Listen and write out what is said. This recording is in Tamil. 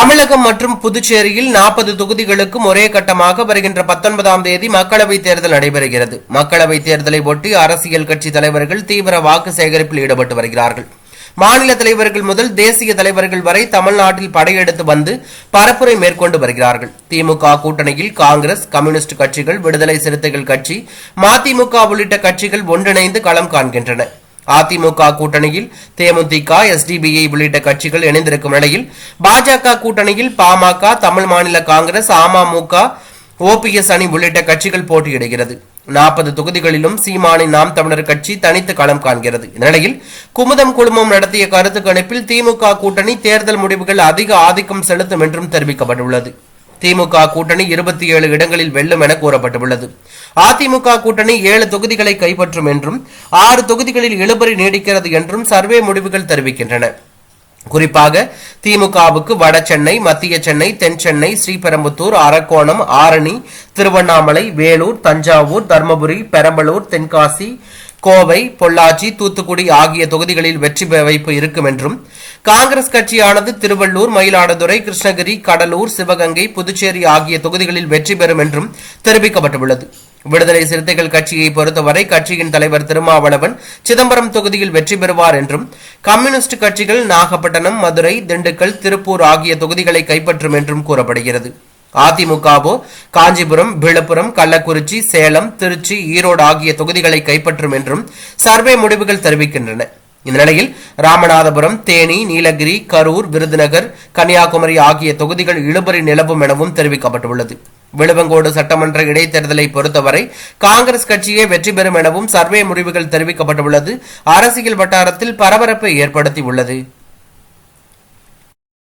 தமிழகம் மற்றும் புதுச்சேரியில் நாற்பது தொகுதிகளுக்கும் ஒரே கட்டமாக வருகின்ற பத்தொன்பதாம் தேதி மக்களவைத் தேர்தல் நடைபெறுகிறது. மக்களவைத் தேர்தலை ஒட்டி அரசியல் கட்சி தலைவர்கள் தீவிர வாக்கு சேகரிப்பில் ஈடுபட்டு வருகிறார்கள். மாநில தலைவர்கள் முதல் தேசிய தலைவர்கள் வரை தமிழ்நாட்டில் படையெடுத்து வந்து பரப்புரை மேற்கொண்டு வருகிறார்கள். திமுக கூட்டணியில் காங்கிரஸ் கம்யூனிஸ்ட் கட்சிகள் விடுதலை சிறுத்தைகள் கட்சி மதிமுக உள்ளிட்ட கட்சிகள் ஒன்றிணைந்து களம் காண்கின்றன. அதிமுக கூட்டணியில் தேமுதிக எஸ்டிபிஐ உள்ளிட்ட கட்சிகள் இணைந்திருக்கும் நிலையில் பாஜக கூட்டணியில் பாமக தமிழ் மாநில காங்கிரஸ் அமமுக ஓபிஎஸ் அணி உள்ளிட்ட கட்சிகள் போட்டியிடுகிறது. நாற்பது தொகுதிகளிலும் சீமானின் நாம் தமிழர் கட்சி தனித்து களம் காண்கிறது. இந்நிலையில் குமுதம் குழுமம் நடத்திய கருத்து கணிப்பில் திமுக கூட்டணி தேர்தல் முடிவுகள் அதிக ஆதிக்கம் செலுத்தும் என்றும் தெரிவிக்கப்பட்டுள்ளது. திமுக கூட்டணி இருபத்தி ஏழு இடங்களில் வெல்லும் என கூறப்பட்டுள்ளது. அதிமுக கூட்டணி ஏழு தொகுதிகளை கைப்பற்றும் என்றும் ஆறு தொகுதிகளில் இழுபறி நீடிக்கிறது என்றும் சர்வே முடிவுகள் தெரிவிக்கின்றன. குறிப்பாக திமுகவுக்கு வட சென்னை மத்திய சென்னை தென் சென்னை ஸ்ரீபெரும்புத்தூர் அரக்கோணம் ஆரணி திருவண்ணாமலை வேலூர் தஞ்சாவூர் தர்மபுரி பெரம்பலூர் தென்காசி கோவை பொள்ளாச்சி தூத்துக்குடி ஆகிய தொகுதிகளில் வெற்றி வாய்ப்பு இருக்கும் என்றும் காங்கிரஸ் கட்சியானது திருவள்ளூர் மயிலாடுதுறை கிருஷ்ணகிரி கடலூர் சிவகங்கை புதுச்சேரி ஆகிய தொகுதிகளில் வெற்றி பெறும் என்றும் தெரிவிக்கப்பட்டுள்ளது. விடுதலை சிறுத்தைகள் கட்சியை பொறுத்தவரை கட்சியின் தலைவர் திருமாவளவன் சிதம்பரம் தொகுதியில் வெற்றி பெறுவார் என்றும் கம்யூனிஸ்ட் கட்சிகள் நாகப்பட்டினம் மதுரை திண்டுக்கல் திருப்பூர் ஆகிய தொகுதிகளை கைப்பற்றும் என்றும் கூறப்படுகிறது. அதிமுகவோ காஞ்சிபுரம் விழுப்புரம் கள்ளக்குறிச்சி சேலம் திருச்சி ஈரோடு ஆகிய தொகுதிகளை கைப்பற்றும் என்றும் சர்வே முடிவுகள் தெரிவிக்கின்றன. இந்த நிலையில் ராமநாதபுரம் தேனி நீலகிரி கரூர் விருதுநகர் கன்னியாகுமரி ஆகிய தொகுதிகள் இழுபறி நிலவும் எனவும் தெரிவிக்கப்பட்டுள்ளது. விழுவங்கோடு சட்டமன்ற இடைத்தேர்தலை பொறுத்தவரை காங்கிரஸ் கட்சியே வெற்றி பெறும் எனவும் சர்வே முடிவுகள் தெரிவிக்கப்பட்டுள்ளது. அரசியல் வட்டாரத்தில் பரபரப்பை ஏற்படுத்தியுள்ளது.